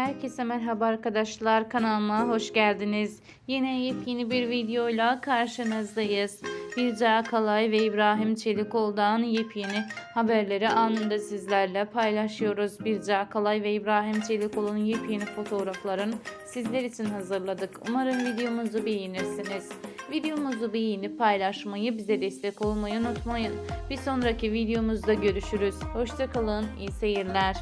Herkese merhaba arkadaşlar kanalıma hoş geldiniz. Yine yepyeni bir videoyla karşınızdayız. Birce Akalay ve İbrahim Çelikoğlu'dan yepyeni haberleri anında sizlerle paylaşıyoruz. Birce Akalay ve İbrahim Çelikoğlu'nun yepyeni fotoğraflarını sizler için hazırladık. Umarım videomuzu beğenirsiniz. Videomuzu beğenip paylaşmayı, bize destek olmayı unutmayın. Bir sonraki videomuzda görüşürüz. Hoşçakalın, iyi seyirler.